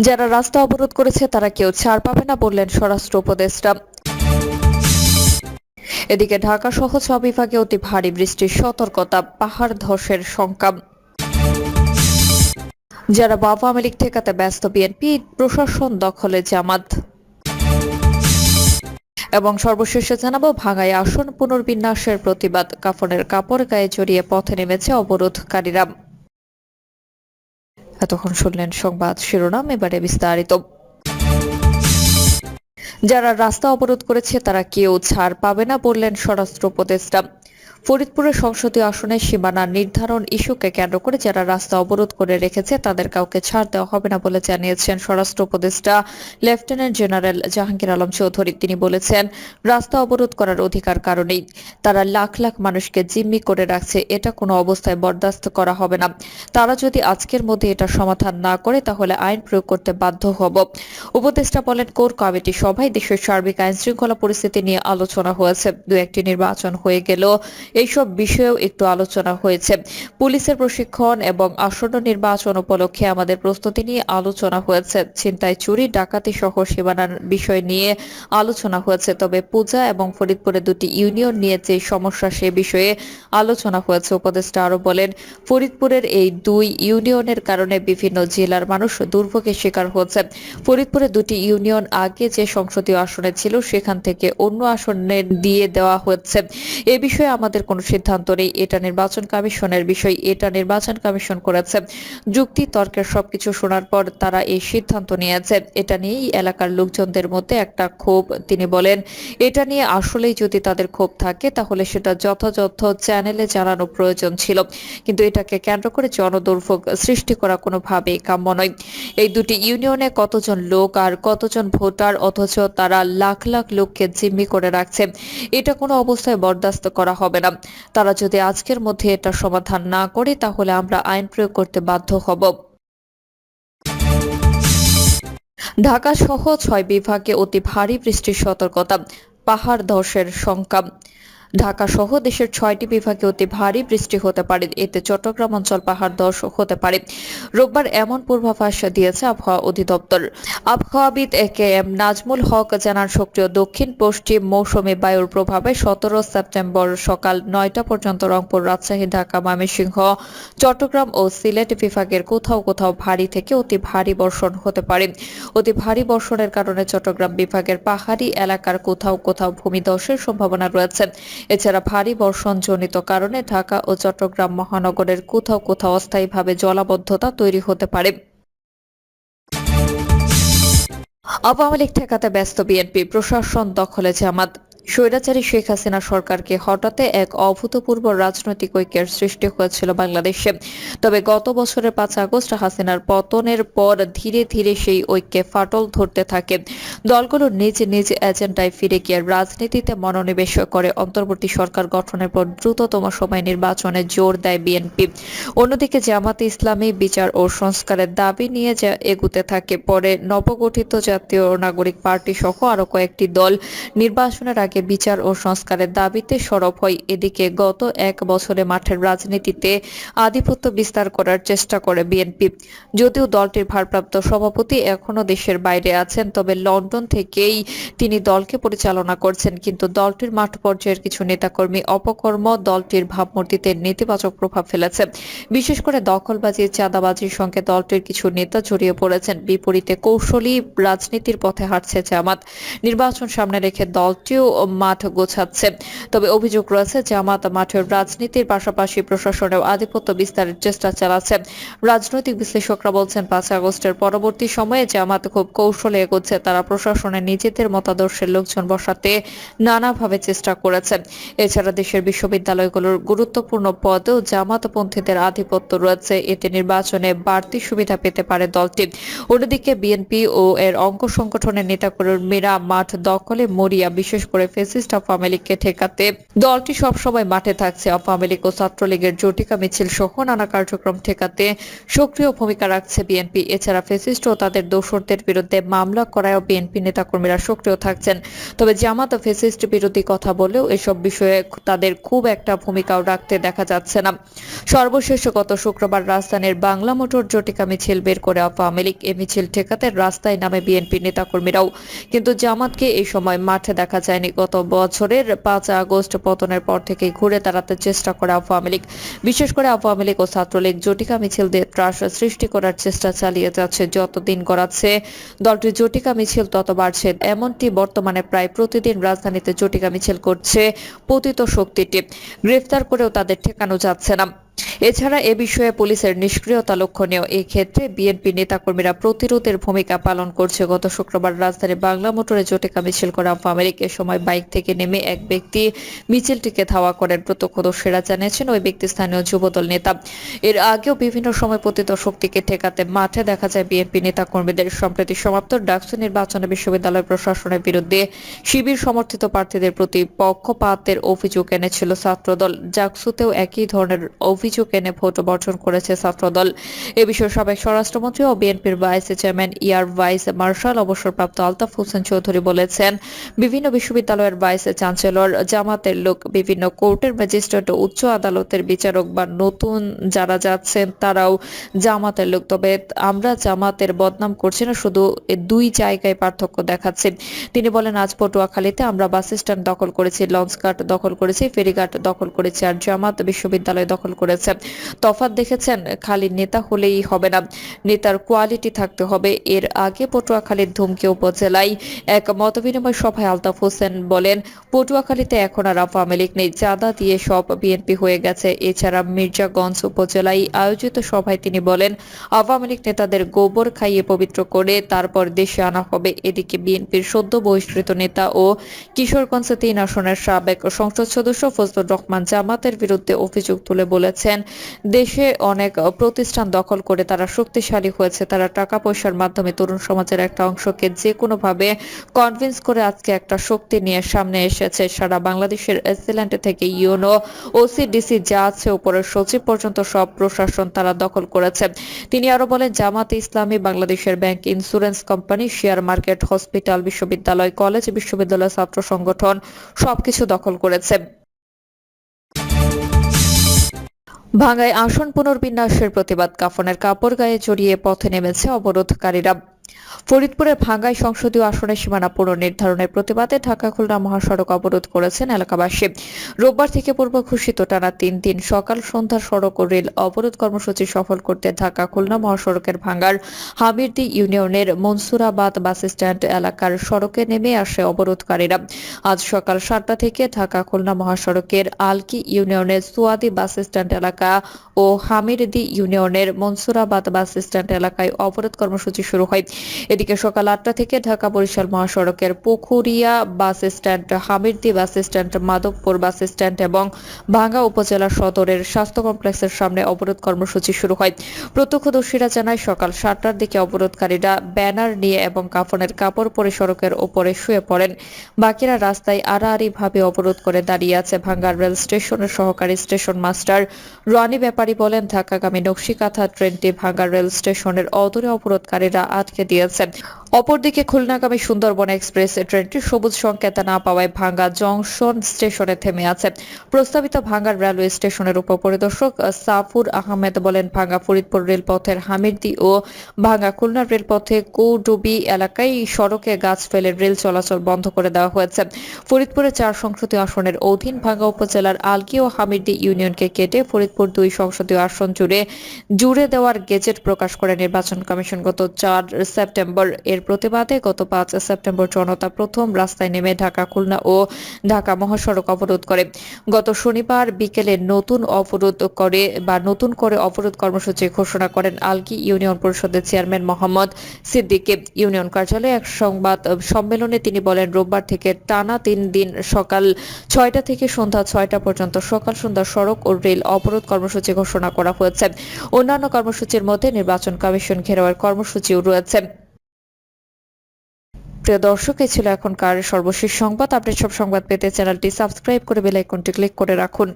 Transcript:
যারা রাস্তা অবরোধ করেছে, তারা কেউ ছাড় পাবে না বললেন স্বরাষ্ট্র উপদেষ্টা। এদিকে ঢাকা সহ সব বিভাগে অতি ভারী বৃষ্টির সতর্কতা, পাহাড় ধসের শঙ্কা। যারা বাবা আওয়ামী লীগ ঠেকাতে ব্যস্ত, বিএনপি প্রশাসন দখলে জামাত। এবং সর্বশেষে জানাব, ভাঙায় আসন পুনর্বিন্যাসের প্রতিবাদ, কাফনের কাপড় গায়ে জড়িয়ে পথে নেমেছে অবরোধকারীরা। এতক্ষণ শুনলেন সংবাদ শিরোনাম, এবারে বিস্তারিত। যারা রাস্তা অবরোধ করেছে, তারা কেউ ছাড় পাবে না, বললেন স্বরাষ্ট্র উপদেষ্টা। ফরিদপুরের সংসদীয় আসনের সীমানা নির্ধারণ ইস্যুকে কেন্দ্র করে যারা রাস্তা অবরোধ করে রেখেছে, তাদের কাউকে ছাড় দেওয়া হবে না বলে জানিয়েছেন স্বরাষ্ট্র উপদেষ্টা লেফটেন্যান্ট জেনারেল জাহাঙ্গীর আলম চৌধুরী। তিনি বলেছেন, রাস্তা অবরোধ করার অধিকার কারণেই তারা লাখ লাখ মানুষকে জিম্মি করে রাখছে, এটা কোনো অবস্থায় বরদাস্ত করা হবে না। তারা যদি আজকের মধ্যে এটা সমাধান না করে, তাহলে আইন প্রয়োগ করতে বাধ্য হব। উপদেষ্টা বলেন, কোর কমিটি সভায় দেশের সার্বিক আইন শৃঙ্খলা পরিস্থিতি নিয়ে আলোচনা হয়েছে। দু একটি নির্বাচন হয়ে গেল এইসব বিষয়েও একটু আলোচনা হয়েছে। পুলিশের প্রশিক্ষণ এবং আসন্ন নির্বাচন উপলক্ষে আমাদের প্রস্তুতি নিয়ে আলোচনা হয়েছে। ছিনতাই, চুরি, ডাকাতি সহ সীমানার বিষয় নিয়ে আলোচনা হয়েছে। তবে পূজা এবং ফরিদপুরে দুটি ইউনিয়ন নিয়ে যে সমস্যা, সে বিষয়ে আলোচনা হয়েছে। উপদেষ্টা আরও বলেন, ফরিদপুরের এই দুই ইউনিয়নের কারণে বিভিন্ন জেলার মানুষ দুর্ভোগের শিকার হচ্ছে। ফরিদপুরে দুটি ইউনিয়ন আগে যে সংসদীয় আসনে ছিল, সেখান থেকে অন্য আসনে দিয়ে দেওয়া হচ্ছে। এ বিষয়ে আমাদের কোনো সিদ্ধান্ত নেই। এটা নির্বাচন কমিশনের বিষয়, এটা নির্বাচন কমিশন করেছে। যুক্তি, তর্কের সবকিছু শোনার পর তারা এই সিদ্ধান্ত নিয়েছে। এটা নিয়েই এলাকার লোকজনদের মধ্যে একটা ক্ষোভ, তিনি বলেন, এটা নিয়ে আসলেই যদি তাদের ক্ষোভ থাকে, তাহলে সেটা যথাযথ চ্যানেলে জানানো প্রয়োজন ছিল। কিন্তু এটাকে কেন্দ্র করে জনদুর্ভোগ সৃষ্টি করা কোনোভাবেই কাম্য নয়। এই দুটি ইউনিয়নে কতজন লোক আর কতজন ভোটার, অথচ তারা লাখ লাখ লোককে জিম্মি করে রাখছে, এটা কোনো অবস্থায় বরদাস্ত করা হবে না। তারা যদি আজকের মধ্যে এটা সমাধান না করে, তাহলে আমরা আইন প্রয়োগ করতে বাধ্য হব। ঢাকা সহ ছয় বিভাগে অতি ভারী বৃষ্টির সতর্কতা, পাহাড় ধসের শঙ্কা ঢাকা সহ দেশের ছয়টি বিভাগে অতি ভারী বৃষ্টি হতে পারে। এতে চট্টগ্রাম অঞ্চল, পাহাড় ধস হতে পারে। রোববার এমন পূর্বাভাস দিয়েছে আবহাওয়া অধিদপ্তর। আবহাওয়াবিদ এ কে এম নাজমুল হক জানান, সক্রিয় দক্ষিণ, পশ্চিম মৌসুমী বায়ুর প্রভাবে সতেরো সেপ্টেম্বর সকাল নয়টা পর্যন্ত রংপুর, রাজশাহী, ঢাকা, ময়মনসিংহ, চট্টগ্রাম ও সিলেট বিভাগের কোথাও কোথাও ভারী থেকে অতি ভারী বর্ষণ হতে পারে। অতি ভারী বর্ষণের কারণে চট্টগ্রাম বিভাগের পাহাড়ি এলাকার কোথাও কোথাও ভূমিধসের সম্ভাবনা রয়েছে। এছাড়া ভারী বর্ষণজনিত কারণে ঢাকা ও চট্টগ্রাম মহানগরের কোথাও কোথাও অস্থায়ীভাবে জলাবদ্ধতা তৈরি হতে পারে। আওয়ামী লীগ ঠেকাতে ব্যস্ত বিএনপি, প্রশাসন দখলে জামাত। স্বৈরাচারী শেখ হাসিনা সরকারকে হঠাতে এক অভূতপূর্ব রাজনৈতিক ঐক্যের সৃষ্টি হয়েছিল বাংলাদেশে। তবে গত বছরের পাঁচ আগস্ট হাসিনার পতনের পর ধীরে ধীরে সেই ঐক্যে ফাটল ধরতে থাকে। দলগুলো নিজ নিজ এজেন্ডায় ফিরে গিয়ে রাজনীতিতে মনোনিবেশ করে। অন্তর্বর্তী সরকার গঠনের পর দ্রুততম সময় নির্বাচনে জোর দেয় বিএনপি। অন্যদিকে জামাতে ইসলামী বিচার ও সংস্কারের দাবি নিয়ে যা এগুতে থাকে। পরে নবগঠিত জাতীয় নাগরিক পার্টি সহ আরও কয়েকটি দল নির্বাচনের আগে বিচার ও সংস্কারের দাবিতে সরব হয়। এদিকে গত এক বছরে মাঠের রাজনীতিতে আধিপত্য বিস্তার করার চেষ্টা করে বিএনপি। যদিও দলটির ভারপ্রাপ্ত সভাপতি এখনও দেশের বাইরে আছেন, তবে লন্ডন থেকেই তিনি দলকে পরিচালনা করছেন। কিন্তু দলটির মাঠ পর্যায়ের কিছু নেতাকর্মী অপকর্ম দলটির ভাবমূর্তিতে নেতিবাচক প্রভাব ফেলেছে। বিশেষ করে দখলবাজি, চাঁদাবাজির সঙ্গে দলটির কিছু নেতা জড়িয়ে পড়েছেন। বিপরীতে কৌশলী রাজনীতির পথে হাঁটছে জামাত। নির্বাচন সামনে রেখে দলটিও মাঠ গোছাচ্ছে। তবে অভিযোগ রয়েছে, জামাত মাঠের রাজনীতির পাশাপাশি প্রশাসনেও আধিপত্য বিস্তারের চেষ্টা চালাচ্ছে। রাজনৈতিক বিশ্লেষকরা বলছেন, পাঁচ আগস্টের পরবর্তী সময়ে জামাত খুব কৌশলে এগোচ্ছে। তারা প্রশাসনে নিজেদের মতাদর্শের লোকজন বসাতে নানাভাবে চেষ্টা করেছে। এছাড়া দেশের বিশ্ববিদ্যালয়গুলোর গুরুত্বপূর্ণ পদেও জামাতপন্থীদের আধিপত্য রয়েছে। এতে নির্বাচনে বাড়তি সুবিধা পেতে পারে দলটি। অন্যদিকে বিএনপি ও এর অঙ্গ সংগঠনের নেতাকর্মীরা মাঠ দখলে মরিয়া বিশেষ করে ফেসিস্ট আওয়ামী লীগকে ঠেকাতে দলটি সবসময় মাঠে থাকছে। আওয়ামী লীগ ও ছাত্রলীগের জটিকা মিছিল সহ নানা কার্যক্রম ঠেকাতে সক্রিয় ভূমিকা রাখছে বিএনপি। এছাড়া ফেসিস্ট ও তাদের দোসরদের বিরুদ্ধে মামলা করায়ও বিএনপি নেতাকর্মীরা সক্রিয় থাকছেন। তবে জামাত ও ফেসিস্ট বিরোধী কথা বলেও এসব বিষয়ে তাদের খুব একটা ভূমিকাও রাখতে দেখা যাচ্ছে না। সর্বশেষ গত শুক্রবার রাজধানীর বাংলা মোটর জটিকা মিছিল বের করে আওয়ামী লীগ এ মিছিল ঠেকাতে রাস্তায় নামে বিএনপি নেতাকর্মীরাও। কিন্তু জামাতকে এই সময় মাঠে দেখা যায়নি। গত বছরের পাঁচ আগস্ট পতনের পর থেকেই ঘুরে দাঁড়াতে চেষ্টা করে আওয়ামী লীগ। বিশেষ করে আওয়ামী লীগ ও ছাত্রলীগ জটিকা মিছিল দিয়ে ত্রাস সৃষ্টি করার চেষ্টা চালিয়ে যাচ্ছে, যত দিন গড়াচ্ছে। দলটির জটিকা মিছিল তত বাড়ছে। এমনটি বর্তমানে প্রায় প্রতিদিন রাজধানীতে জটিকা মিছিল করছে পতিত শক্তিটি। গ্রেফতার করেও তাদের ঠেকানো যাচ্ছে না। এছাড়া এ বিষয়ে পুলিশের নিষ্ক্রিয়তা লক্ষণীয়। এই ক্ষেত্রে বিএনপি নেতাকর্মীরা প্রতিরোধের ভূমিকা পালন করছে। গত শুক্রবার রাজধানী বাংলা মোটরে জটিকা মিছিল করা লীগ এ সময় বাইক থেকে নেমে এক ব্যক্তি মিছিলটিকে ধাওয়া করেন। প্রত্যক্ষদর্শীরা জানিয়েছেন, ওই ব্যক্তি স্থানীয় যুবদল নেতা। এর আগেও বিভিন্ন সময় পতিত শক্তিকে ঠেকাতে মাঠে দেখা যায় বিএনপি নেতাকর্মীদের। সম্প্রতি সমাপ্ত ডাকসু নির্বাচনে বিশ্ববিদ্যালয় প্রশাসনের বিরুদ্ধে শিবির সমর্থিত প্রার্থীদের প্রতি পক্ষপাতের অভিযোগ এনেছিল ছাত্রদল। জাকসুতেও একই ধরনের অভিযোগ এনে ভোট বর্জন করেছে ছাত্রদল। এ বিষয়ে সাবেক স্বরাষ্ট্রমন্ত্রী ও বিএনপির vice chairman air vice marshal অবসরপ্রাপ্ত আলতাফ হোসেন চৌধুরী বলেছেন, বিভিন্ন বিশ্ববিদ্যালয়ের ভাইস চ্যান্সেলর জামাতের লোক, বিভিন্ন কোর্টের ম্যাজিস্ট্রেট, উচ্চ আদালতের বিচারক বা নতুন যারা যাচ্ছেন তারাও জামাতের লোক। তবে আমরা জামাতের বদনাম করছি না, শুধু দুই জায়গায় পার্থক্য দেখাচ্ছি তিনি বলেন, আজ পটুয়াখালীতে আমরা বাস স্ট্যান্ড দখল করেছি লঞ্চ লঞ্চঘাট দখল করেছি, ফেরিঘাট দখল করেছি, আর জামাত বিশ্ববিদ্যালয় দখল করেছে। তফাৎ দেখেছেন, খালি নেতা হলেই হবে না। নেতার কোয়ালিটি থাকতে হবে। এর আগে পটুয়াখালীর ধুমকি উপজেলায় এক মতবিনিময় সভায় আলতাফ হোসেন বলেন, পটুয়াখালীতে এখন আর আওয়ামী লীগ নেই। চাঁদা দিয়ে সব বিএনপি হয়ে গেছে। এছাড়া মির্জাগঞ্জ উপজেলায় আয়োজিত সভায় তিনি বলেন, আওয়ামী লীগ নেতাদের গোবর খাইয়ে পবিত্র করে তারপর দেশে আনা হবে। এদিকে বিএনপির সদ্য বহিষ্কৃত নেতা ও কিশোরগঞ্জে তিন আসনের সাবেক সংসদ সদস্য ফজলুর রহমান জামাতের বিরুদ্ধে অভিযোগ তুলে বলেছেন দেশে অনেক প্রতিষ্ঠান দখল করে তারা শক্তিশালী হয়েছে। তারা টাকা পয়সার মাধ্যমে তরুণ সমাজের একটা অংশকে যে কোনোভাবে কনভিন্স করে আজকে একটা শক্তি নিয়ে সামনে এসেছে। সারা বাংলাদেশের এসিল্যান্ড থেকে ইউনো ওসিডিসি যা আছে, উপরের সচিব পর্যন্ত সব প্রশাসন তারা দখল করেছে। তিনি আরও বলেন, জামাতে ইসলামী বাংলাদেশের bank insurance company, share market, hospital, বিশ্ববিদ্যালয়, কলেজ, বিশ্ববিদ্যালয়, ছাত্র সংগঠন সবকিছু দখল করেছে। ভাঙ্গায় আসন পুনর্বিন্যাসের প্রতিবাদ কাফনের কাপড় গায়ে জড়িয়ে পথে নেমেছে অবরোধকারীরা। ফরিদপুরের ভাঙ্গাই সংসদীয় আসনের সীমানা পুনর্নির্ধারণের প্রতিবাদে ঢাকা খুলনা মহাসড়ক অবরোধ করেছেন এলাকাবাসী। রোববার থেকে পূর্ব ঘোষিত টানা তিন দিন সকাল সন্ধ্যা সড়ক ও রেল অবরোধ কর্মসূচি সফল করতে ঢাকা খুলনা মহাসড়কের ভাঙ্গার হামিরদি ইউনিয়নের মনসুরাবাদ বাস স্ট্যান্ড এলাকার সড়কে নেমে আসে অবরোধকারীরা। আজ সকাল সাতটা থেকে ঢাকা খুলনা মহাসড়কের আলকি ইউনিয়নের সুয়াদি বাস স্ট্যান্ড এলাকা ও হামিরদি ইউনিয়নের মনসুরাবাদ বাস স্ট্যান্ড এলাকায় অবরোধ কর্মসূচি শুরু হয়। এদিকে সকাল আটটা থেকে ঢাকা বরিশাল মহাসড়কের Pukhuria bus stand, Hamirdi bus stand, Madhabpur bus stand এবং ভাঙ্গা উপজেলা সদরের স্বাস্থ্য কমপ্লেক্সের সামনে অবরোধ কর্মসূচি শুরু হয়। প্রত্যক্ষদর্শীরা জানায়, সকাল সাতটার দিকে অবরোধকারীরা ব্যানার নিয়ে এবং কাফনের কাপড় পরে সড়কের ওপরে শুয়ে পড়েন। বাকিরা রাস্তায় আড়াআড়ি ভাবে অবরোধ করে দাঁড়িয়ে আছে ভাঙ্গার রেল স্টেশনের সহকারী স্টেশন মাস্টার রানী ব্যাপারী বলেন, ঢাকাগামী নকশিকাথা ট্রেনটি ভাঙ্গার রেল স্টেশনের অদূরে অবরোধকারীরা আটকে diyor. অপরদিকে খুলনাগামী সুন্দরবন এক্সপ্রেস ট্রেনটি সবুজ সংকেত না পাওয়ায় ভাঙ্গা জংশন স্টেশনে থেমে আছে। প্রস্তাবিত ভাঙ্গার রেলওয়ে স্টেশনের উপপরিদর্শক সাফুর আহমেদ বলেন, ভাঙ্গা ফরিদপুর রেলপথের হামিরদি ও ভাঙ্গা খুলনা রেলপথে কৌডুবি এলাকায় সড়কে গাছ ফেলে রেল চলাচল বন্ধ করে দেওয়া হয়েছে। ফরিদপুরে চার সংসদীয় আসনের অধীন ভাঙ্গা উপজেলার আলকি ও হামিরদি ইউনিয়নকে কেটে ফরিদপুর দুই সংসদীয় আসন জুড়ে জুড়ে দেওয়ার গেজেট প্রকাশ করে নির্বাচন কমিশন গত চার সেপ্টেম্বর এর প্রতিবাদে গত পাঁচ সেপ্টেম্বর জনতা প্রথম রাস্তায় নেমে ঢাকা, খুলনা ও ঢাকা মহাসড়ক অবরোধ করে। গত শনিবার বিকেলে নতুন অবরোধ করে বা নতুন করে অবরোধ কর্মসূচি ঘোষণা করেন আলকি ইউনিয়ন পরিষদের চেয়ারম্যান মোহাম্মদ সিদ্দিকী। ইউনিয়ন কার্যালয়ে এক সংবাদ সম্মেলনে তিনি বলেন, রোববার থেকে টানা তিন দিন সকাল ছয়টা থেকে সন্ধ্যা ছয়টা পর্যন্ত সকাল সন্ধ্যা সড়ক ও রেল অবরোধ কর্মসূচি ঘোষণা করা হয়েছে। অন্যান্য কর্মসূচির মধ্যে নির্বাচন কমিশন ঘেরাওয়ের কর্মসূচিও রয়েছে। প্রিয় দর্শক এই ছিল এখনকার সর্বশেষ সংবাদ। আপনি সব সংবাদ পেতে চ্যানেলটি সাবস্ক্রাইব করে বেল আইকনটি ক্লিক করে রাখুন।